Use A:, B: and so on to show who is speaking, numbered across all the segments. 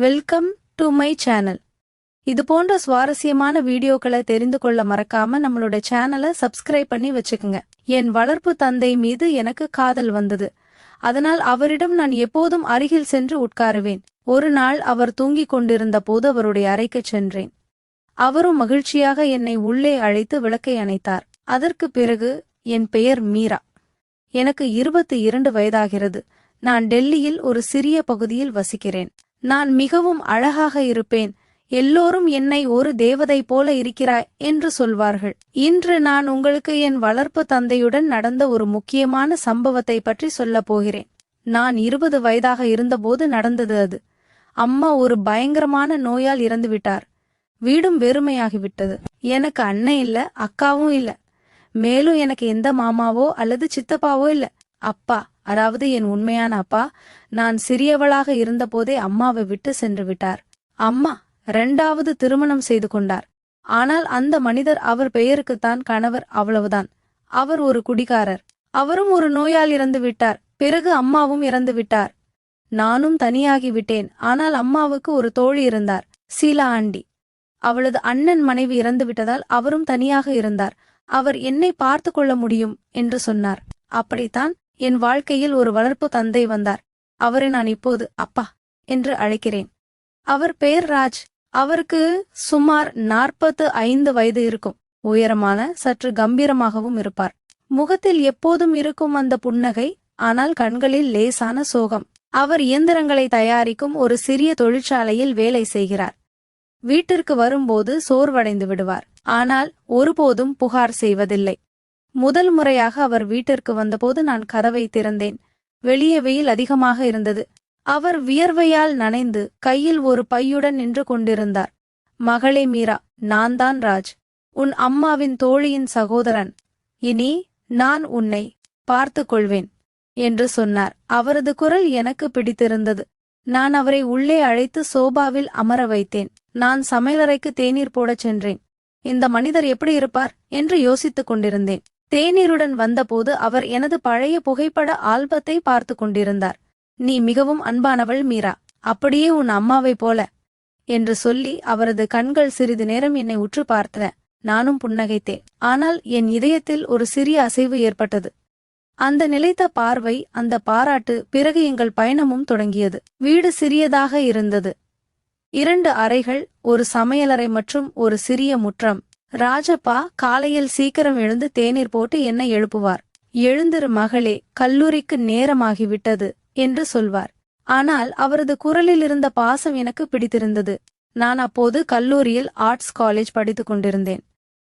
A: Welcome to my channel இது போன்ற சுவாரஸ்யமான வீடியோக்களை தெரிந்து கொள்ள மறக்காம நம்மளோட சேனலை சப்ஸ்கிரைப் பண்ணி வச்சுக்கோங்க. என் வளர்ப்பு தந்தை மீது எனக்கு காதல் வந்தது. அதனால் அவரிடம் நான் எப்போதும் அருகில் சென்று உட்காருவேன். ஒரு நாள் அவர் தூங்கிக் கொண்டிருந்த போது அவருடைய அறைக்கு சென்றேன். அவரும் மகிழ்ச்சியாக என்னை உள்ளே அழைத்து விளக்கை அணைத்தார். அதற்கு பிறகு என் பெயர் மீரா. எனக்கு இருபத்தி இரண்டு வயதாகிறது. நான் டெல்லியில் ஒரு சிறிய பகுதியில் வசிக்கிறேன். நான் மிகவும் அழகாக இருப்பேன். எல்லோரும் என்னை ஒரு தேவதை போல இருக்கிறாய் என்று சொல்வார்கள். இன்று நான் உங்களுக்கு என் வளர்ப்பு தந்தையுடன் நடந்த ஒரு முக்கியமான சம்பவத்தை பற்றி சொல்லப் போகிறேன். நான் இருபது வயதாக இருந்தபோது நடந்தது அது. அம்மா ஒரு பயங்கரமான நோயால் இறந்து விட்டார் வீடும் வெறுமையாகிவிட்டது. எனக்கு அண்ணன் இல்ல அக்காவும் இல்ல. மேலும் எனக்கு எந்த மாமாவோ அல்லது சித்தப்பாவோ இல்ல. அப்பா அதாவது என் உண்மையான அப்பா நான் சிறியவளாக இருந்தபோதே அம்மாவை விட்டு சென்று விட்டார். அம்மா இரண்டாவது திருமணம் செய்து கொண்டார். ஆனால் அந்த மனிதர் அவர் பெயருக்குத்தான் கணவர் அவ்வளவுதான். அவர் ஒரு குடிகாரர். அவரும் ஒரு நோயால் இறந்து விட்டார். பிறகு அம்மாவும் இறந்து விட்டார். நானும் தனியாகி விட்டேன். ஆனால் அம்மாவுக்கு ஒரு தோழி இருந்தார் சீலா ஆண்டி. அவளது அண்ணன் மனைவி இறந்து விட்டதால் அவரும் தனியாக இருந்தார். அவர் என்னை பார்த்து கொள்ள முடியும் என்று சொன்னார். அப்படித்தான் என் வாழ்க்கையில் ஒரு வளர்ப்பு தந்தை வந்தார். அவரை நான் இப்போது அப்பா என்று அழைக்கிறேன். அவர் பெயர் ராஜ். அவருக்கு சுமார் நாற்பத்து ஐந்து வயது இருக்கும். உயரமான சற்று கம்பீரமாகவும் இருப்பார். முகத்தில் எப்போதும் இருக்கும் அந்த புன்னகை ஆனால் கண்களில் லேசான சோகம். அவர் இயந்திரங்களை தயாரிக்கும் ஒரு சிறிய தொழிற்சாலையில் வேலை செய்கிறார். வீட்டிற்கு வரும்போது சோர்வடைந்து விடுவார். ஆனால் ஒருபோதும் புகார் செய்வதில்லை. முதல் முறையாக அவர் வீட்டிற்கு வந்தபோது நான் கதவை திறந்தேன். வெளியே வெயில் அதிகமாக இருந்தது. அவர் வியர்வையால் நனைந்து கையில் ஒரு பையுடன் நின்று கொண்டிருந்தார். மகளே மீரா நான் தான் ராஜ். உன் அம்மாவின் தோழியின் சகோதரன். இனி நான் உன்னை பார்த்து கொள்வேன் என்று சொன்னார். அவரது குரல் எனக்கு பிடித்திருந்தது. நான் அவரை உள்ளே அழைத்து சோபாவில் அமர வைத்தேன். நான் சமையலறைக்கு தேநீர் போடச் சென்றேன். இந்த மனிதர் எப்படி இருப்பார்? என்று யோசித்துக் கொண்டிருந்தேன். தேநீருடன் வந்தபோது அவர் எனது பழைய புகைப்பட ஆல்பத்தை பார்த்து கொண்டிருந்தார். நீ மிகவும் அன்பானவள் மீரா. அப்படியே உன் அம்மாவைப் போல என்று சொல்லி அவரது கண்கள் சிறிது நேரம் என்னை உற்று பார்த்தன. நானும் புன்னகைத்தேன். ஆனால் என் இதயத்தில் ஒரு சிறிய அசைவு ஏற்பட்டது. அந்த நிலைத்த பார்வை அந்த பாராட்டு பிறகு எங்கள் பயணமும் தொடங்கியது. வீடு சிறியதாக இருந்தது. இரண்டு அறைகள் ஒரு சமையலறை மற்றும் ஒரு சிறிய முற்றம். ராஜப்பா காலையில் சீக்கிரம் எழுந்து தேநீர் போட்டு என்னை எழுப்புவார். எழுந்திரு மகளே கல்லூரிக்கு நேரமாகிவிட்டது என்று சொல்வார். ஆனால் அவரது குரலில் இருந்த பாசம் எனக்கு பிடித்திருந்தது. நான் அப்போது கல்லூரியில் ஆர்ட்ஸ் காலேஜ் படித்துக் கொண்டிருந்தேன்.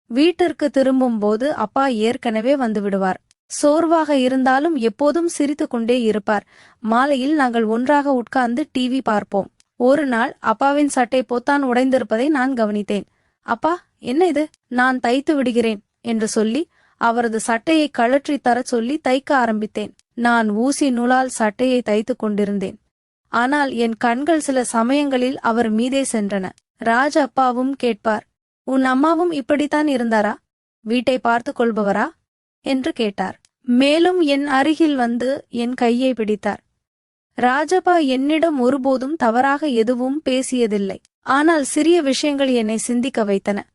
A: வீட்டிற்கு திரும்பும்போது அப்பா ஏற்கனவே வந்து விடுவார். சோர்வாக இருந்தாலும் எப்போதும் சிரித்துக்கொண்டே இருப்பார். மாலையில் நாங்கள் ஒன்றாக உட்கார்ந்து டிவி பார்ப்போம். ஒரு நாள் அப்பாவின் சட்டை பொத்தான் உடைந்திருப்பதை நான் கவனித்தேன். அப்பா என்ன இது? நான் தைத்து விடுகிறேன் என்று சொல்லி அவரது சட்டையை கழற்றி தரச் சொல்லி தைக்க ஆரம்பித்தேன். நான் ஊசி நூலால் சட்டையை தைத்துக் கொண்டிருந்தேன். ஆனால் என் கண்கள் சில சமயங்களில் அவர் மீதே சென்றன. ராஜ அப்பாவும் கேட்பார். உன் அம்மாவும் இப்படித்தான் இருந்தாரா? வீட்டை பார்த்து கொள்பவரா? என்று கேட்டார். மேலும் என் அருகில் வந்து என் கையை பிடித்தார். ராஜபா என்னிடம் ஒருபோதும் தவறாக எதுவும் பேசியதில்லை. ஆனால் சிறிய விஷயங்கள் என்னை சிந்திக்க வைத்தன.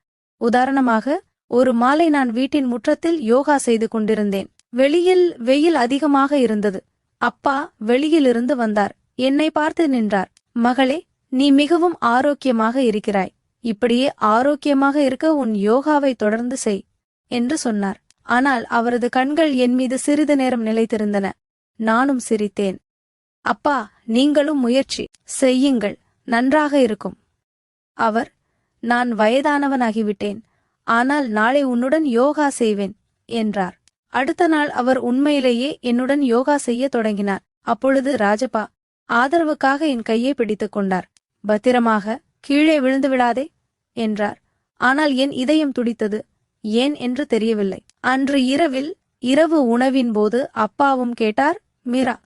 A: உதாரணமாக ஒரு மாலை நான் வீட்டின் முற்றத்தில் யோகா செய்து கொண்டிருந்தேன். வெளியில் வெயில் அதிகமாக இருந்தது. அப்பா வெளியிலிருந்து வந்தார். என்னை பார்த்து நின்றார். மகளே நீ மிகவும் ஆரோக்கியமாக இருக்கிறாய். இப்படியே ஆரோக்கியமாக இருக்க உன் யோகாவை தொடர்ந்து செய் என்று சொன்னார். ஆனால் அவரது கண்கள் என் மீது சிறிது நேரம் நிலைத்திருந்தன. நானும் சிரித்தேன். அப்பா நீங்களும் முயற்சி செய்யுங்கள். நன்றாக இருக்கும். அவர் நான் வயதானவனாகிவிட்டேன். ஆனால் நாளை உன்னுடன் யோகா செய்வேன் என்றார். அடுத்த நாள் அவர் உண்மையிலேயே என்னுடன் யோகா செய்ய தொடங்கினார். அப்பொழுது ராஜப்பா ஆதரவுக்காக என் கையை பிடித்துக் கொண்டார். பத்திரமாக கீழே விழுந்து விடாதே என்றார். ஆனால் என் இதயம் துடித்தது ஏன் என்று தெரியவில்லை. அன்று இரவில் இரவு உணவின் போது அப்பாவும் கேட்டார் மீரா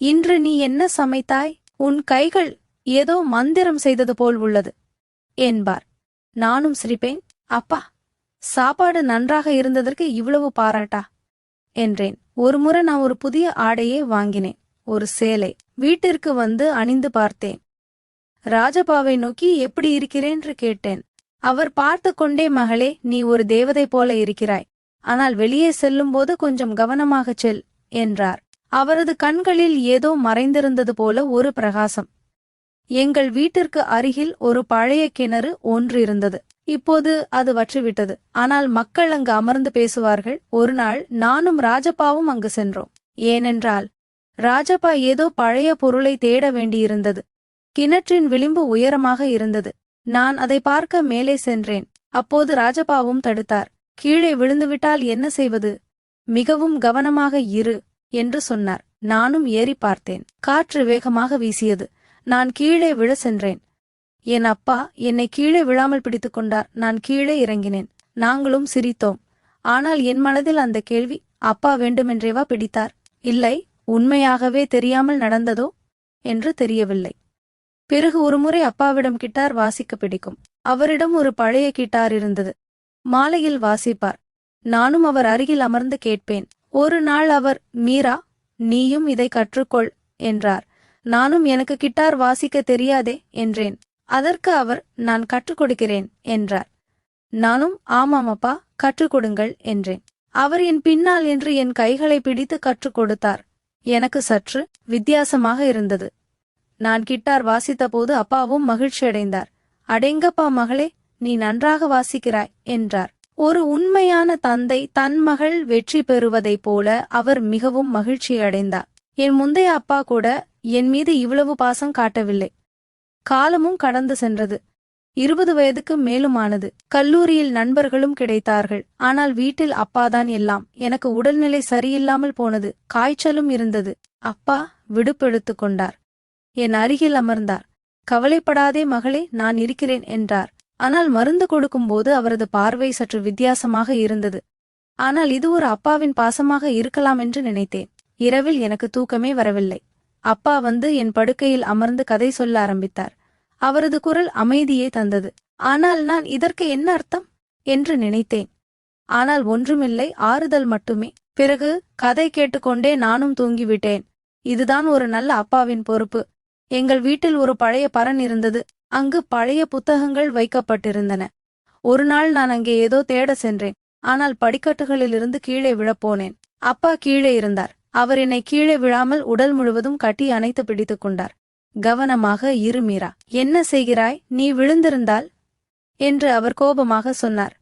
A: இன்று நீ என்ன சமைத்தாய்? உன் கைகள் ஏதோ மந்திரம் செய்தது போல் உள்ளது என்பார். நானும் சிரிப்பேன். அப்பா சாப்பாடு நன்றாக இருந்ததற்கு இவ்வளவு பாராட்டா? என்றேன். ஒருமுறை நான் ஒரு புதிய ஆடையே வாங்கினேன். ஒரு சேலை. வீட்டிற்கு வந்து அணிந்து பார்த்தேன். ராஜபாவை நோக்கி எப்படி இருக்கிறேன் என்று கேட்டேன். அவர் பார்த்து கொண்டே மகளே நீ ஒரு தேவதை போல இருக்கிறாய். ஆனால் வெளியே செல்லும்போது கொஞ்சம் கவனமாகச் செல் என்றார். அவரது கண்களில் ஏதோ மறைந்திருந்தது போல ஒரு பிரகாசம். எங்கள் வீட்டிற்கு அருகில் ஒரு பழைய கிணறு ஒன்று இருந்தது. இப்போது அது வற்றிவிட்டது. ஆனால் மக்கள் அங்கு அமர்ந்து பேசுவார்கள். ஒரு நாள் நானும் ராஜப்பாவும் அங்கு சென்றோம். ஏனென்றால் ராஜப்பா ஏதோ பழைய பொருளை தேட வேண்டியிருந்தது. கிணற்றின் விளிம்பு உயரமாக இருந்தது. நான் அதை பார்க்க மேலே சென்றேன். அப்போது ராஜப்பாவும் தடுத்தார். கீழே விழுந்துவிட்டால் என்ன செய்வது? மிகவும் கவனமாக இரு என்று சொன்னார். நானும் ஏறி பார்த்தேன். காற்று வேகமாக வீசியது. நான் கீழே விழ சென்றேன். என் அப்பா என்னை கீழே விழாமல் பிடித்துக் கொண்டார். நான் கீழே இறங்கினேன். நாங்களும் சிரித்தோம். ஆனால் என் மனதில் அந்த கேள்வி அப்பா வேண்டுமென்றேவா? பிடித்தார். இல்லை உண்மையாகவே தெரியாமல் நடந்ததோ? என்று தெரியவில்லை. பிறகு ஒருமுறை அப்பாவிடம் கிட்டார் வாசிக்க பிடிக்கும். அவரிடம் ஒரு பழைய கிட்டார் இருந்தது. மாலையில் வாசிப்பார். நானும் அவர் அருகில் அமர்ந்து கேட்பேன். ஒரு நாள் அவர் மீரா நீயும் இதை கற்றுக்கொள் என்றார். நானும் எனக்கு கிட்டார் வாசிக்க தெரியாதே என்றேன். அதற்கு அவர் நான் கற்றுக் கொடுக்கிறேன் என்றார். நானும் ஆமாம் அப்பா கற்றுக் கொடுங்கள் என்றேன். அவர் என் பின்னால் என்று என் கைகளை பிடித்து கற்றுக் கொடுத்தார். எனக்கு சற்று வித்தியாசமாக இருந்தது. நான் கிட்டார் வாசித்தபோது அப்பாவும் மகிழ்ச்சியடைந்தார் அடேங்கப்பா மகளே நீ நன்றாக வாசிக்கிறாய் என்றார். ஒரு உண்மையான தந்தை தன் மகள் வெற்றி பெறுவதைப் போல அவர் மிகவும் மகிழ்ச்சியடைந்தார் என் முந்தைய அப்பா கூட என் மீது இவ்வளவு பாசம் காட்டவில்லை. காலமும் கடந்து சென்றது. இருபது வயதுக்கு மேலுமானது. கல்லூரியில் நண்பர்களும் கிடைத்தார்கள். ஆனால் வீட்டில் அப்பாதான் எல்லாம். எனக்கு உடல்நிலை சரியில்லாமல் போனது. காய்ச்சலும் இருந்தது. அப்பா விடுப்பெடுத்துக் கொண்டார். என் அருகில் அமர்ந்தார். கவலைப்படாதே மகளே நான் இருக்கிறேன் என்றார். ஆனால் மருந்து கொடுக்கும்போது அவரது பார்வை சற்று வித்தியாசமாக இருந்தது. ஆனால் இது ஒரு அப்பாவின் பாசமாக இருக்கலாம் என்று நினைத்தேன். இரவில் எனக்கு தூக்கமே வரவில்லை. அப்பா வந்து என் படுக்கையில் அமர்ந்து கதை சொல்ல ஆரம்பித்தார். அவரது குரல் அமைதியே தந்தது. ஆனால் நான் இதற்கு என்ன அர்த்தம்? என்று நினைத்தேன். ஆனால் ஒன்றுமில்லை ஆறுதல் மட்டுமே. பிறகு கதை கேட்டுக்கொண்டே நானும் தூங்கிவிட்டேன். இதுதான் ஒரு நல்ல அப்பாவின் பொறுப்பு. எங்கள் வீட்டில் ஒரு பழைய பரன் இருந்தது. அங்கு பழைய புத்தகங்கள் வைக்கப்பட்டிருந்தன. ஒரு நாள் நான் அங்கே ஏதோ தேட சென்றேன். ஆனால் படிக்கட்டுகளிலிருந்து கீழே விழப்போனேன். அப்பா கீழே இருந்தார். அவர் என்னை கீழே விழாமல் உடல் முழுவதும் கட்டி அணைத்து பிடித்துக் கொண்டார். கவனமாக இரு மீரா என்ன செய்கிறாய்? நீ விழுந்திருந்தால்? என்று அவர் கோபமாக சொன்னார்.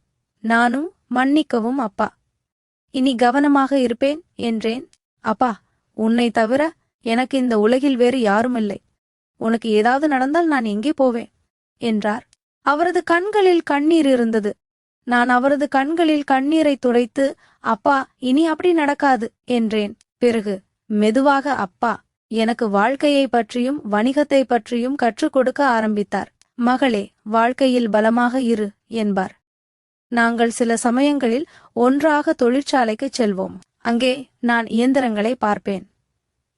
A: நானும் மன்னிக்கவும் அப்பா. இனி கவனமாக இருப்பேன் என்றேன். அப்பா உன்னை தவிர எனக்கு இந்த உலகில் வேறு யாருமில்லை. உனக்கு ஏதாவது நடந்தால் நான் எங்கே போவேன்? என்றார். அவரது கண்களில் கண்ணீர் இருந்தது. நான் அவரது கண்களில் கண்ணீரை துடைத்து அப்பா இனி அப்படி நடக்காது என்றேன். பிறகு மெதுவாக அப்பா எனக்கு வாழ்க்கையை பற்றியும் வணிகத்தை பற்றியும் கற்றுக் கொடுக்க ஆரம்பித்தார். மகளே வாழ்க்கையில் பலமாக இரு என்பார். நாங்கள் சில சமயங்களில் ஒன்றாக தொழிற்சாலைக்குச் செல்வோம். அங்கே நான் இயந்திரங்களை பார்ப்பேன்.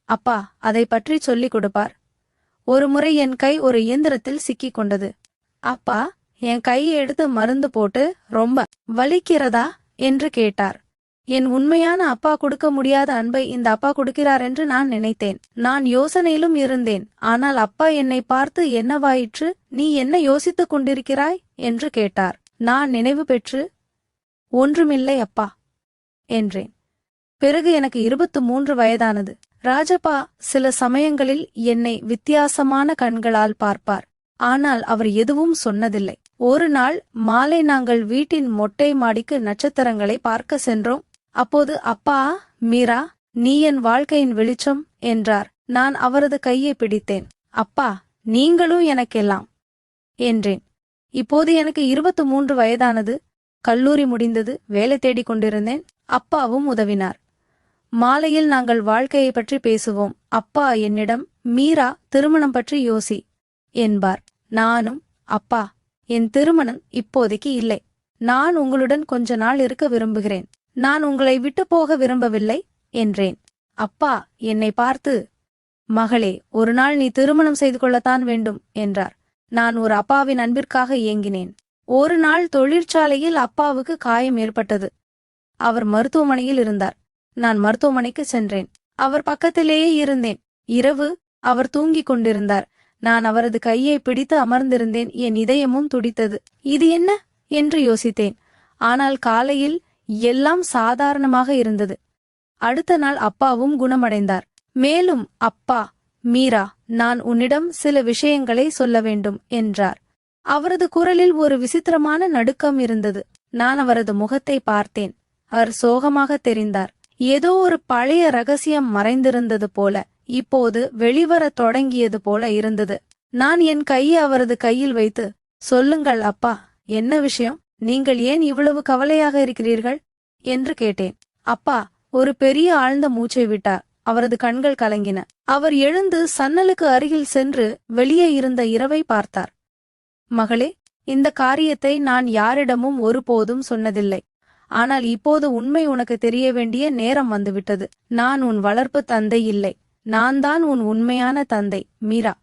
A: அப்பா அதை பற்றி சொல்லிக் கொடுப்பார். ஒருமுறை என் கை ஒரு இயந்திரத்தில் சிக்கிக் கொண்டது. அப்பா என் கையை எடுத்து மருந்து போட்டு ரொம்ப வலிக்கிறதா? என்று கேட்டார். என் உண்மையான அப்பா கொடுக்க முடியாத அன்பை இந்த அப்பா கொடுக்கிறார் என்று நான் நினைத்தேன். நான் யோசனையிலும் இருந்தேன். ஆனால் அப்பா என்னை பார்த்து என்னவாயிற்று? நீ என்ன யோசித்துக் கொண்டிருக்கிறாய்? என்று கேட்டார். நான் நினைவு பெற்று ஒன்றுமில்லை அப்பா என்றேன். பிறகு எனக்கு இருபத்து மூன்று வயதானது. ராஜப்பா சில சமயங்களில் என்னை வித்தியாசமான கண்களால் பார்ப்பார். ஆனால் அவர் எதுவும் சொன்னதில்லை. ஒரு நாள் மாலை நாங்கள் வீட்டின் மொட்டை மாடிக்கு நட்சத்திரங்களை பார்க்க சென்றோம். அப்போது அப்பா மீரா நீ என் வாழ்க்கையின் வெளிச்சம் என்றார். நான் அவரது கையை பிடித்தேன். அப்பா நீங்களும் எனக்கெல்லாம் என்றேன். இப்போது எனக்கு இருபத்து மூன்று வயதானது. கல்லூரி முடிந்தது. வேலை தேடிக் கொண்டிருந்தேன். அப்பாவும் உதவினார். மாலையில் நாங்கள் வாழ்க்கையை பற்றி பேசுவோம். அப்பா என்னிடம் மீரா திருமணம் பற்றி யோசி என்பார். நானும் அப்பா என் திருமணம் இப்போதைக்கு இல்லை. நான் உங்களுடன் கொஞ்ச நாள் இருக்க விரும்புகிறேன். நான் உங்களை விட்டு போக விரும்பவில்லை என்றேன். அப்பா என்னை பார்த்து மகளே ஒரு நாள் நீ திருமணம் செய்து கொள்ளத்தான் வேண்டும் என்றார். நான் ஒரு அப்பாவின் அன்பிற்காக ஏங்கினேன். ஒரு நாள் தொழிற்சாலையில் அப்பாவுக்கு காயம் ஏற்பட்டது. அவர் மருத்துவமனையில் இருந்தார். நான் மருத்துவமனைக்கு சென்றேன். அவர் பக்கத்திலேயே இருந்தேன். இரவு அவர் தூங்கிக் கொண்டிருந்தார். நான் அவரது கையை பிடித்து அமர்ந்திருந்தேன். என் இதயமும் துடித்தது. இது என்ன? என்று யோசித்தேன். ஆனால் காலையில் எல்லாம் சாதாரணமாக இருந்தது. அடுத்த நாள் அப்பாவும் குணமடைந்தார். மேலும் அப்பா மீரா நான் உன்னிடம் சில விஷயங்களை சொல்ல வேண்டும் என்றார். அவரது குரலில் ஒரு விசித்திரமான நடுக்கம் இருந்தது. நான் அவரது முகத்தை பார்த்தேன். அவர் சோகமாக தெரிந்தார். ஏதோ ஒரு பழைய ரகசியம் மறைந்திருந்தது போல இப்போது வெளிவரத் தொடங்கியது போல இருந்தது. நான் என் கையை அவரது கையில் வைத்து சொல்லுங்கள் அப்பா என்ன விஷயம்? நீங்கள் ஏன் இவ்வளவு கவலையாக இருக்கிறீர்கள்? என்று கேட்டேன். அப்பா ஒரு பெரிய ஆழ்ந்த மூச்சை விட்டார். அவரது கண்கள் கலங்கின. அவர் எழுந்து சன்னலுக்கு அருகில் சென்று வெளியே இருந்த இரவை பார்த்தார். மகளே இந்த காரியத்தை நான் யாரிடமும் ஒருபோதும் சொன்னதில்லை. ஆனால் இப்போது உண்மை உனக்கு தெரிய வேண்டிய நேரம் வந்துவிட்டது. நான் உன் வளர்ப்பு தந்தை இல்லை. நான் தான் உன் உண்மையான தந்தை மீரா.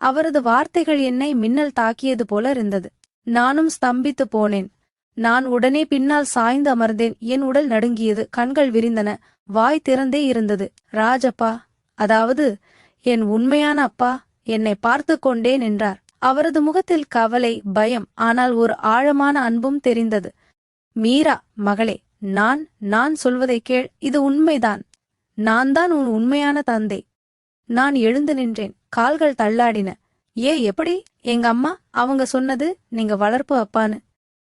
A: அவரது வார்த்தைகள் என்னை மின்னல் தாக்கியது போல இருந்தது. நானும் ஸ்தம்பித்து போனேன். நான் உடனே பின்னால் சாய்ந்து அமர்ந்தேன். என் உடல் நடுங்கியது. கண்கள் விரிந்தன. வாய் திறந்தே இருந்தது. ராஜப்பா அதாவது என் உண்மையான அப்பா என்னை பார்த்து கொண்டே நின்றார் அவரது முகத்தில் கவலை பயம் ஆனால் ஒரு ஆழமான அன்பும் தெரிந்தது. மீரா மகளே நான் நான் சொல்வதை கேள். இது உண்மைதான். நான் தான் உன் உண்மையான தந்தை. நான் எழுந்து நின்றேன். கால்கள் தள்ளாடின. ஏ எப்படி? எங்க அம்மா அவங்க சொன்னது நீங்க வளர்ப்பு அப்பான்னு.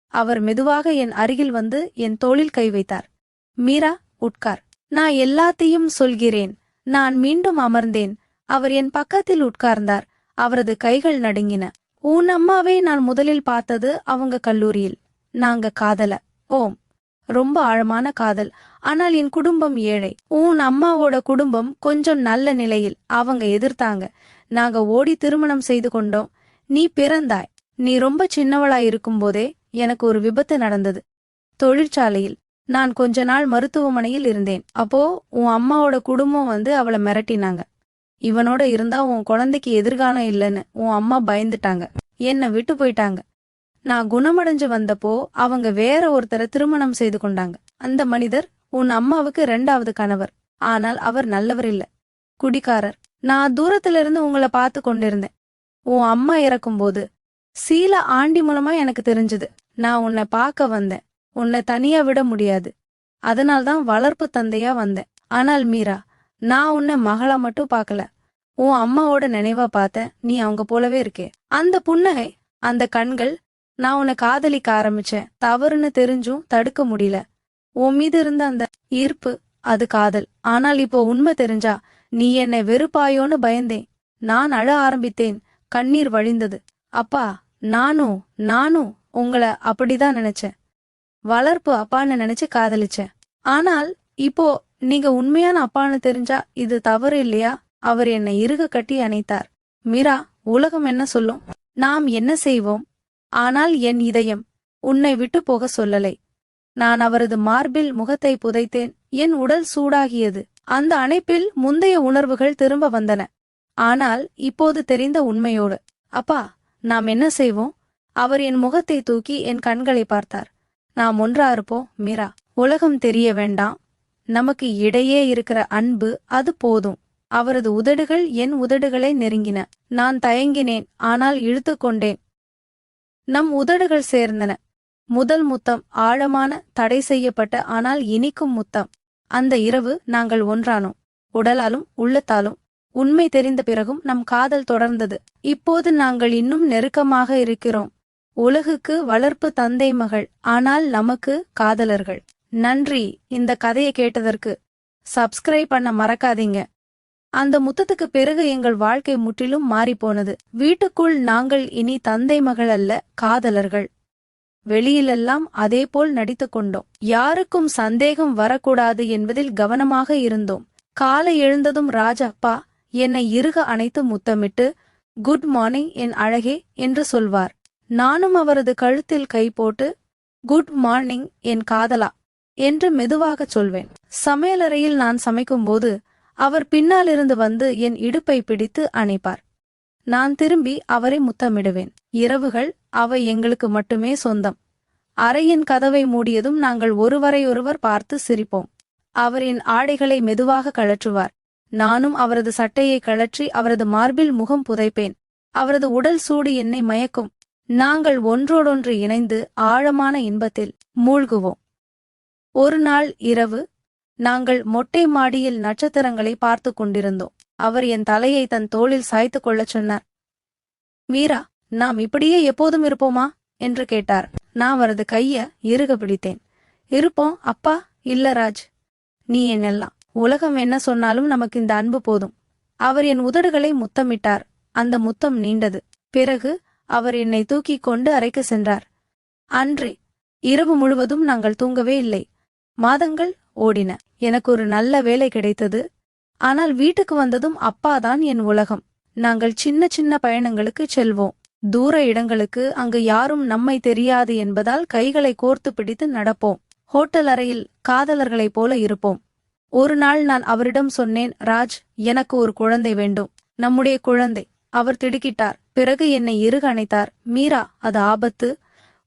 A: அவர் மெதுவாக என் அருகில் வந்து என் தோளில் கை வைத்தார். மீரா உட்கார். நான் எல்லாத்தையும் சொல்கிறேன். நான் மீண்டும் அமர்ந்தேன். அவர் என் பக்கத்தில் உட்கார்ந்தார். அவரது கைகள் நடுங்கின. உன் அம்மாவை நான் முதலில் பார்த்தது அவங்க கல்லூரியில். நாங்க காதல. ஓம். ரொம்ப ஆழமான காதல். ஆனால் என் குடும்பம் ஏழை. உன் அம்மாவோட குடும்பம் கொஞ்சம் நல்ல நிலையில் அவங்க எதிர்த்தாங்க. நாங்க ஓடி திருமணம் செய்து கொண்டோம். நீ பிறந்தாய். நீ ரொம்ப சின்னவளா இருக்கும்போதே எனக்கு ஒரு விபத்து நடந்தது. தொழிற்சாலையில் நான் கொஞ்ச நாள் மருத்துவமனையில் இருந்தேன். அப்போ உன் அம்மாவோட குடும்பம் வந்து அவளை மிரட்டினாங்க. இவனோட இருந்தா உன் குழந்தைக்கு எதிர்காலம் இல்லைன்னு உன் அம்மா பயந்துட்டாங்க. என்னை விட்டு போயிட்டாங்க. நான் குணமடைஞ்சு வந்தப்போ அவங்க வேற ஒருத்தரை திருமணம் செய்து கொண்டாங்க. அந்த மனிதர் உன் அம்மாவுக்கு ரெண்டாவது கணவர். ஆனால் அவர் நல்லவர் இல்ல. குடிகாரர் நான் தூரத்துல இருந்து உங்களை பார்த்து கொண்டிருந்தேன். உன் அம்மா இறக்கும்போது சீல ஆண்டி மூலமா எனக்கு தெரிஞ்சது. நான் உன்னை பார்க்க வந்தேன். உன்னை தனியா விட முடியாது. அதனால்தான் வளர்ப்பு தந்தையா வந்தேன். ஆனால் மீரா நான் உன்னை மகளா மட்டும் பார்க்கல. உன் அம்மாவோட நினைவா பார்த்தேன். நீ அவங்க போலவே இருக்கே. அந்த புன்னகை அந்த கண்கள் நான் உன்னை காதலிக்க ஆரம்பிச்சேன். தவறுன்னு தெரிஞ்சும் தடுக்க முடியல. உன் மீது இருந்த அந்த ஈர்ப்பு அது காதல். ஆனால் இப்போ உண்மை தெரிஞ்சா நீ என்னை வெறுப்பாயோன்னு பயந்தேன். நான் அழ ஆரம்பித்தேன். கண்ணீர் வழிந்தது. அப்பா நானும் நானும் உங்களை அப்படிதான் நினைச்சேன். வளர்ப்பு அப்பான்னு நினைச்சு காதலிச்சேன். ஆனால் இப்போ நீங்க உண்மையான அப்பான்னு தெரிஞ்சா இது தவறு இல்லையா? அவர் என்னை இறுக கட்டி அணைத்தார். மீரா உலகம் என்ன சொல்லும்? நாம் என்ன செய்வோம்? ஆனால் என் இதயம் உன்னை விட்டு போக சொல்லலை. நான் அவரது மார்பில் முகத்தை புதைத்தேன். என் உடல் சூடாகியது. அந்த அணைப்பில் முந்தைய உணர்வுகள் திரும்ப வந்தன. ஆனால் இப்போது தெரிந்த உண்மையோடு அப்பா நாம் என்ன செய்வோம்? அவர் என் முகத்தை தூக்கி என் கண்களை பார்த்தார். நாம் ஒன்றா இருப்போம் மீரா. உலகம் தெரிய வேண்டாம். நமக்கு இடையே இருக்கிற அன்பு அது போதும். அவரது உதடுகள் என் உதடுகளை நெருங்கின. நான் தயங்கினேன் ஆனால் இழுத்து கொண்டேன். நம் உதடுகள் சேர்ந்தன. முதல் முத்தம் ஆழமான தடை செய்யப்பட்ட ஆனால் இனிக்கும் முத்தம். அந்த இரவு நாங்கள் ஒன்றானோம். உடலாலும் உள்ளத்தாலும். உண்மை தெரிந்த பிறகும் நம் காதல் தொடர்ந்தது. இப்போது நாங்கள் இன்னும் நெருக்கமாக இருக்கிறோம். உலகுக்கு வளர்ப்பு தந்தை மகள் ஆனால் நமக்கு காதலர்கள். நன்றி இந்த கதையை கேட்டதற்கு. சப்ஸ்கிரைப் பண்ண மறக்காதீங்க. அந்த முத்தத்துக்கு பிறகு எங்கள் வாழ்க்கை முற்றிலும் மாறிப்போனது. வீட்டுக்குள் நாங்கள் இனி தந்தை மகள் அல்ல காதலர்கள். வெளியிலெல்லாம் அதேபோல் நடித்து கொண்டோம் யாருக்கும் சந்தேகம் வரக்கூடாது என்பதில் கவனமாக இருந்தோம். காலை எழுந்ததும் ராஜப்பா என்னை இறுக அணைத்து முத்தமிட்டு குட் மார்னிங் என் அழகே என்று சொல்வார். நானும் அவரது கழுத்தில் கை போட்டு குட் மார்னிங் என் காதலா என்று மெதுவாகச் சொல்வேன். சமையலறையில் நான் சமைக்கும்போது அவர் பின்னாலிருந்து வந்து என் இடுப்பை பிடித்து அணைப்பார். நான் திரும்பி அவரை முத்தமிடுவேன். இரவுகள் அவை எங்களுக்கு மட்டுமே சொந்தம். அறையின் கதவை மூடியதும் நாங்கள் ஒருவரையொருவர் பார்த்து சிரிப்போம். அவரின் ஆடைகளை மெதுவாக கழற்றுவார். நானும் அவரது சட்டையை கழற்றி அவரது மார்பில் முகம் புதைப்பேன். அவரது உடல் சூடு என்னை மயக்கும். நாங்கள் ஒன்றோடொன்று இணைந்து ஆழமான இன்பத்தில் மூழ்குவோம். ஒரு நாள் இரவு நாங்கள் மொட்டை மாடியில் நட்சத்திரங்களை பார்த்து கொண்டிருந்தோம். அவர் என் தலையை தன் தோளில் சாய்த்து கொள்ளச் சொன்னார். மீரா நாம் இப்படியே எப்போதும் இருப்போமா? என்று கேட்டார். நான் அவரது கைய இறுக பிடித்தேன். இருப்போம் அப்பா. இல்ல ராஜ். நீ என்னெல்லாம்? உலகம் என்ன சொன்னாலும் நமக்கு இந்த அன்பு போதும். அவர் என் உதடுகளை முத்தமிட்டார். அந்த முத்தம் நீண்டது. பிறகு அவர் என்னை தூக்கிக் கொண்டு அறைக்கு சென்றார். அன்றே. இரவு முழுவதும் நாங்கள் தூங்கவே இல்லை. மாதங்கள் ஓடின. எனக்கு ஒரு நல்ல வேலை கிடைத்தது. ஆனால் வீட்டுக்கு வந்ததும் அப்பாதான் என் உலகம். நாங்கள் சின்ன சின்ன பயணங்களுக்கு செல்வோம். தூர இடங்களுக்கு அங்கு யாரும் நம்மை தெரியாது என்பதால் கைகளை கோர்த்து பிடித்து நடப்போம். ஹோட்டல் அறையில் காதலர்களைப் போல இருப்போம். ஒரு நாள் நான் அவரிடம் சொன்னேன் ராஜ் எனக்கு ஒரு குழந்தை வேண்டும். நம்முடைய குழந்தை. அவர் திடுக்கிட்டார். பிறகு என்னை இருகணைத்தார். மீரா அது ஆபத்து.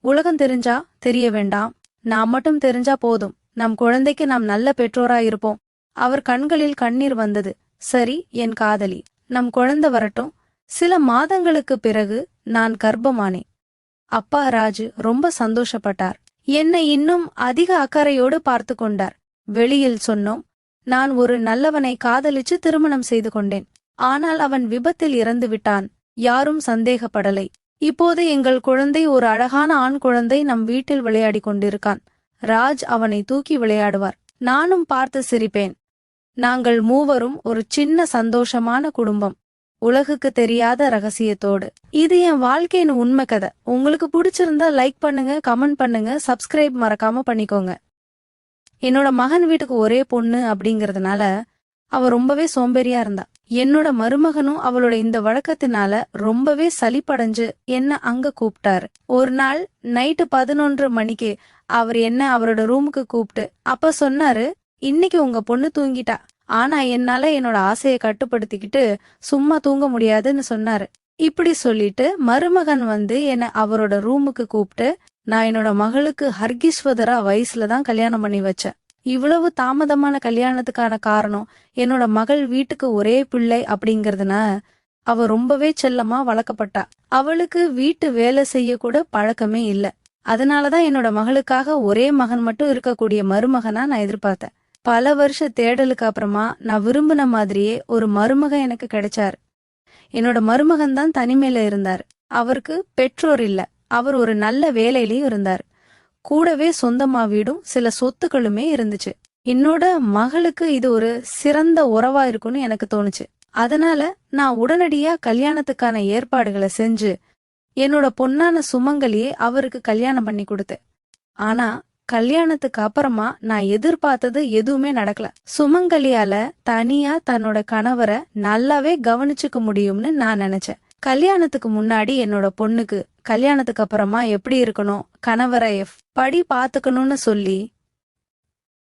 A: உலகம் தெரிஞ்சா தெரிய வேண்டாம். நாம் மட்டும் தெரிஞ்சா போதும். நம் குழந்தைக்கு நாம் நல்ல பெற்றோரா இருப்போம் அவர் கண்களில் கண்ணீர் வந்தது. சரி என் காதலி நம் குழந்தை வரட்டும். சில மாதங்களுக்கு பிறகு நான் கர்ப்பமானேன். அப்பா ராஜு ரொம்ப சந்தோஷப்பட்டார். என்னை இன்னும் அதிக அக்கறையோடு பார்த்து கொண்டார். வெளியில் சொன்னோம் நான் ஒரு நல்லவனை காதலிச்சு திருமணம் செய்து கொண்டேன். ஆனால் அவன் விபத்தில் இறந்து விட்டான். யாரும் சந்தேகப்படலை. இப்போது எங்கள் குழந்தை ஒரு அழகான ஆண் குழந்தை நம் வீட்டில் விளையாடிக் கொண்டிருக்கான். ராஜ் அவனை தூக்கி விளையாடுவார். நானும் பார்த்து சிரிப்பேன். நாங்கள் மூவரும் ஒரு சின்ன சந்தோஷமான குடும்பம். உலகுக்கு தெரியாத ரகசியத்தோடு. இது என் வாழ்க்கையின் உண்மை கதை. உங்களுக்கு பிடிச்சிருந்தா லைக் பண்ணுங்க கமெண்ட் பண்ணுங்க சப்ஸ்கிரைப் மறக்காம பண்ணிக்கோங்க. என்னோட மகன் வீட்டுக்கு ஒரே பொண்ணு அப்படிங்கறதுனால அவ ரொம்பவே சோம்பேறியா இருந்தா. என்னோட மருமகனும் அவளோட இந்த வழக்கத்தினால ரொம்பவே சலிப்படைஞ்சு என்ன அங்க கூப்பிட்டாரு. ஒரு நாள் நைட்டு பதினொன்று மணிக்கு அவர் என்ன அவரோட ரூமுக்கு கூப்பிட்டு அப்ப சொன்னாரு இன்னைக்கு உங்க பொண்ணு தூங்கிட்டா. ஆனா என்னால என்னோட ஆசையை கட்டுப்படுத்திக்கிட்டு சும்மா தூங்க முடியாதுன்னு சொன்னாரு. இப்படி சொல்லிட்டு மருமகன் வந்து என்ன அவரோட ரூமுக்கு கூப்பிட்டு நான் என்னோட மகளுக்கு ஹர்கிஸ்வதரா வயசுல தான் கல்யாணம் பண்ணி வச்சேன். இவ்வளவு தாமதமான கல்யாணத்துக்கான காரணம் என்னோட மகள் வீட்டுக்கு ஒரே பிள்ளை அப்படிங்கறதுனா அவ ரொம்பவே செல்லமா வளர்க்கப்பட்டா. அவளுக்கு வீட்டு வேலை செய்ய கூட பழக்கமே இல்ல. அதனாலதான் என்னோட மகளுக்காக ஒரே மகன் மட்டும் இருக்கக்கூடிய மருமகனா நான் எதிர்பார்த்தேன். பல வருஷ தேடலுக்கு அப்புறமா நான் விரும்பின மாதிரியே ஒரு மருமகன் எனக்கு கிடைச்சாரு. என்னோட மருமகன் தான் தனிமையில இருந்தார். அவருக்கு பெற்றோர் இல்ல. அவர் ஒரு நல்ல வேலையிலயும் இருந்தார். கூடவே சொந்தமா வீடும் சில சொத்துக்களுமே இருந்துச்சு. என்னோட மகளுக்கு இது ஒரு சிறந்த உறவா இருக்கும்னு எனக்கு தோணுச்சு. அதனால நான் உடனடியா கல்யாணத்துக்கான ஏற்பாடுகளை செஞ்சு என்னோட பொன்னான சுமங்கலியே அவருக்கு கல்யாணம் பண்ணி கொடுத்தேன். ஆனா கல்யாணத்துக்கு அப்புறமா நான் எதிர்பார்த்தது எதுவுமே நடக்கல. சுமங்கலியால தனியா தன்னோட கணவரை நல்லாவே கவனிச்சுக்க முடியும்னு நான் நினைச்சேன். கல்யாணத்துக்கு முன்னாடி என்னோட பொண்ணுக்கு கல்யாணத்துக்கு அப்புறமா எப்படி இருக்கணும் கணவரை எப்- படி பாத்துக்கணும்னு சொல்லி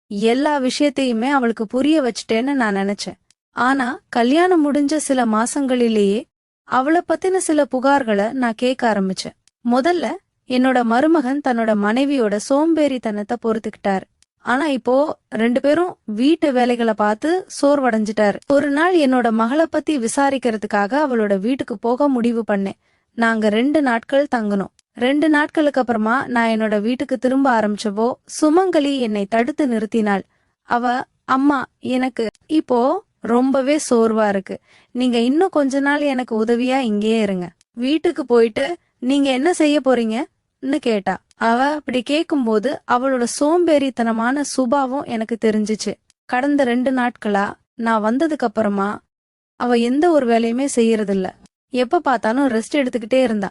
A: எல்லா விஷயத்தையுமே அவளுக்கு புரிய வச்சுட்டேன்னு நான் நினைச்சேன். ஆனா கல்யாணம் முடிஞ்ச சில மாசங்களிலேயே அவளை பத்தின சில புகார்களை நான் கேட்க ஆரம்பிச்சேன். முதல்ல என்னோட மருமகன் தன்னோட மனைவியோட சோம்பேறித்தனத்தை பொறுத்துக்கிட்டார். ஆனா இப்போ ரெண்டு பேரும் வீட்டு வேலைகளை பார்த்து சோர்வடைஞ்சிட்டார். ஒரு நாள் என்னோட மகளை பத்தி விசாரிக்கிறதுக்காக அவளோட வீட்டுக்கு போக முடிவு பண்ணேன். நாங்க ரெண்டு நாட்கள் தங்கணும் ரெண்டு நாட்களுக்கு அப்புறமா நான் என்னோட வீட்டுக்கு திரும்ப ஆரம்பிச்சப்போ சுமங்கலி என்னை தடுத்து நிறுத்தினாள். அவ அம்மா எனக்கு இப்போ ரொம்பவே சோர்வா இருக்கு. நீங்க இன்னும் கொஞ்ச நாள் எனக்கு உதவியா இங்கேயே இருங்க. வீட்டுக்கு போயிட்டு நீங்க என்ன செய்ய ன்னு கேட்டா. அவ அப்படி கேக்கும்போது அவளோட சோம்பேறித்தனமான சுபாவம் எனக்கு தெரிஞ்சுச்சு. கடந்த ரெண்டு நாட்களா நான் வந்ததுக்கு அப்புறமா அவ எந்த ஒரு வேலையுமே செய்யறதில்ல. எப்ப பார்த்தாலும் ரெஸ்ட் எடுத்துக்கிட்டே இருந்தா.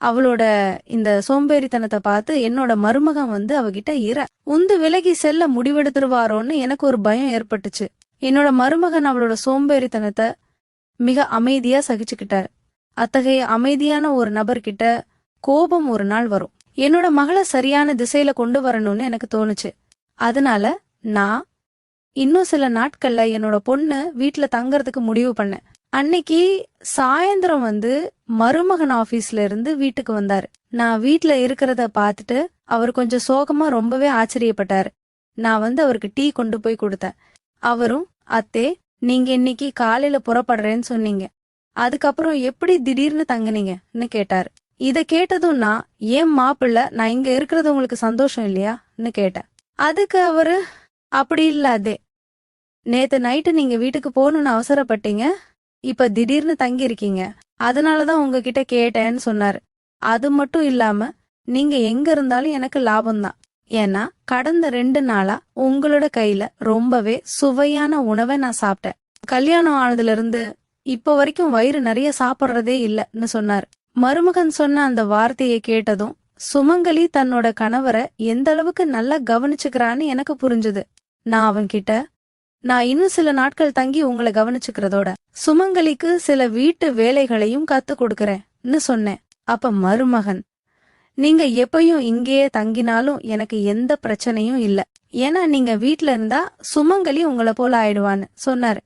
A: அவளோட இந்த சோம்பேறித்தனத்தை பார்த்து என்னோட மருமகன் வந்து அவகிட்ட இர உந்து விலகி செல்ல முடிவெடுத்துருவாரோன்னு எனக்கு ஒரு பயம் ஏற்பட்டுச்சு. என்னோட மருமகன் அவளோட சோம்பேறித்தனத்தை மிக அமைதியா சகிச்சுக்கிட்டார். அத்தகைய அமைதியான ஒரு நபர்கிட்ட கோபம் ஒரு நாள் வரும். என்னோட மகளை சரியான திசையில கொண்டு வரணும்னு எனக்கு தோணுச்சு. அதனால நான் இன்னும் சில நாட்கள்ல என்னோட பொண்ணு வீட்டுல தங்கறதுக்கு முடிவு பண்ணேன். அன்னைக்கு சாயந்தரம் வந்து மருமகன் ஆபீஸ்ல இருந்து வீட்டுக்கு வந்தாரு. நான் வீட்டுல இருக்கிறத பார்த்துட்டு அவர் கொஞ்சம் சோகமா ரொம்பவே ஆச்சரியப்பட்டாரு. நான் வந்து அவருக்கு டீ கொண்டு போய் கொடுத்தேன். அவரும் அத்தே நீங்க இன்னைக்கு காலையில புறப்படுறேன்னு சொன்னீங்க. அதுக்கப்புறம் எப்படி திடீர்னு தங்குனீங்கன்னு கேட்டாரு. இதை கேட்டதும் நான் ஏன் மாப்பிள்ள நான் இங்க இருக்கிறது உங்களுக்கு சந்தோஷம் இல்லையான்னு கேட்டேன். அதுக்கு அவரு அப்படி இல்ல அதே நேத்து நைட்டு நீங்க வீட்டுக்கு போகணும்னு அவசரப்பட்டீங்க. இப்ப திடீர்னு தங்கி இருக்கீங்க அதனாலதான் உங்ககிட்ட கேட்டேன்னு சொன்னாரு. அது மட்டும் இல்லாம நீங்க எங்க இருந்தாலும் எனக்கு லாபம்தான் ஏன்னா கடந்த ரெண்டு நாளா உங்களோட கையில ரொம்பவே சுவையான உணவை நான் சாப்பிட்டேன். கல்யாணம் ஆனதுல இருந்து இப்ப வரைக்கும் வயிறு நிறைய சாப்பிடுறதே இல்லைன்னு சொன்னார். மருமகன் சொன்ன அந்த வார்த்தையை கேட்டதும் சுமங்கலி தன்னோட கணவரை எந்த அளவுக்கு நல்லா கவனிச்சுக்கிறான்னு எனக்கு புரிஞ்சுது. நான் அவன்கிட்ட நான் இன்னும் சில நாட்கள் தங்கி உங்களை கவனிச்சுக்கிறதோட சுமங்கலிக்கு சில வீட்டு வேலைகளையும் கத்து கொடுக்கறேன்னு சொன்னேன். அப்ப மருமகன் நீங்க எப்பயும் இங்கேயே தங்கினாலும் எனக்கு எந்த பிரச்சனையும் இல்ல. ஏன்னா நீங்க வீட்ல இருந்தா சுமங்கலி உங்களை போல ஆயிடுவான்னு சொன்னாரு.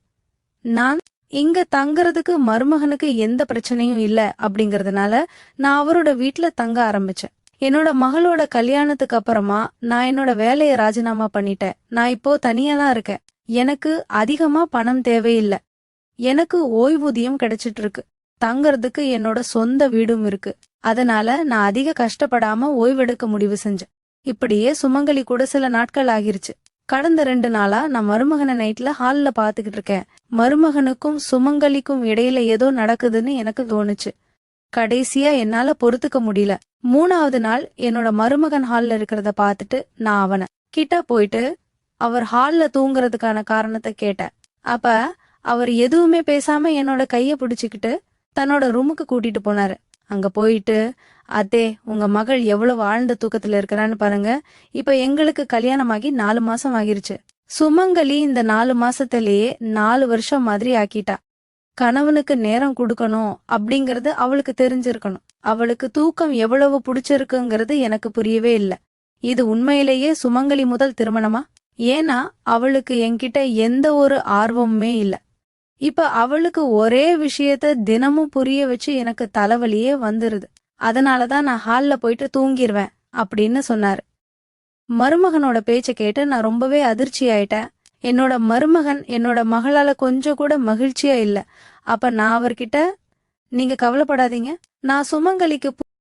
A: நான் இங்க தங்குறதுக்கு மருமகனுக்கு எந்த பிரச்சனையும் இல்ல அப்படிங்கறதுனால நான் அவரோட வீட்ல தங்க ஆரம்பிச்சேன். என்னோட மகளோட கல்யாணத்துக்கு அப்புறமா நான் என்னோட வேலையை ராஜினாமா பண்ணிட்டேன். நான் இப்போ தனியா தான் இருக்கேன். எனக்கு அதிகமா பணம் தேவையில்லை. எனக்கு ஓய்வூதியம் கிடைச்சிட்டு இருக்கு தங்கறதுக்கு என்னோட சொந்த வீடும் இருக்கு. அதனால நான் அதிக கஷ்டப்படாம ஓய்வெடுக்க முடிவு செஞ்சேன். இப்படியே சுமங்கலி கூட சில நாட்கள் ஆகிருச்சு. கடந்த ரெண்டு நாளா நான் மருமகனை நைட்ல ஹாலில் பாத்துக்கிட்டு இருக்கேன். மருமகனுக்கும் சுமங்கலிக்கும் இடையில ஏதோ நடக்குதுன்னு எனக்கு தோணுச்சு. கடைசியா என்னால பொறுத்துக்க முடியல. மூணாவது நாள் என்னோட மருமகன் ஹாலில் இருக்கிறத பார்த்துட்டு நான் அவனை. கிட்ட போயிட்டு அவர் ஹாலில் தூங்குறதுக்கான காரணத்தை கேட்டேன். அப்ப அவர் எதுவுமே பேசாம என்னோட கைய பிடிச்சுக்கிட்டு தன்னோட ரூமுக்கு கூட்டிட்டு போனாரு. அங்க போயிட்டு அத்தே உங்க மகள் எவ்வளவு ஆழ்ந்த தூக்கத்துல இருக்கிறான்னு பாருங்க. இப்ப எங்களுக்கு கல்யாணமாகி நாலு மாசம் ஆகிருச்சு. சுமங்கலி இந்த நாலு மாசத்திலேயே நாலு வருஷம் மாதிரி ஆக்கிட்டா. கணவனுக்கு நேரம் கொடுக்கணும் அப்படிங்கறது அவளுக்கு தெரிஞ்சிருக்கணும். அவளுக்கு தூக்கம் எவ்வளவு பிடிச்சிருக்குங்கிறது எனக்கு புரியவே இல்லை. இது உண்மையிலேயே சுமங்கலி முதல் திருமணமா? ஏன்னா அவளுக்கு என்கிட்ட எந்த ஒரு ஆர்வமுமே இல்லை. இப்ப அவளுக்கு ஒரே விஷயத்த தினமும் புரிய வச்சு எனக்கு தலைவலியே வந்துருது. அதனாலதான் நான் ஹால்ல போயிட்டு தூங்கிருவேன் அப்படின்னு சொன்னாரு. மருமகனோட பேச்ச கேட்டு நான் ரொம்பவே அதிர்ச்சி ஆயிட்டேன். என்னோட மருமகன் என்னோட மகளால கொஞ்சம் கூட மகிழ்ச்சியா இல்ல. அப்ப நான் அவர்கிட்ட நீங்க கவலைப்படாதீங்க. நான் சுமங்கலிக்கு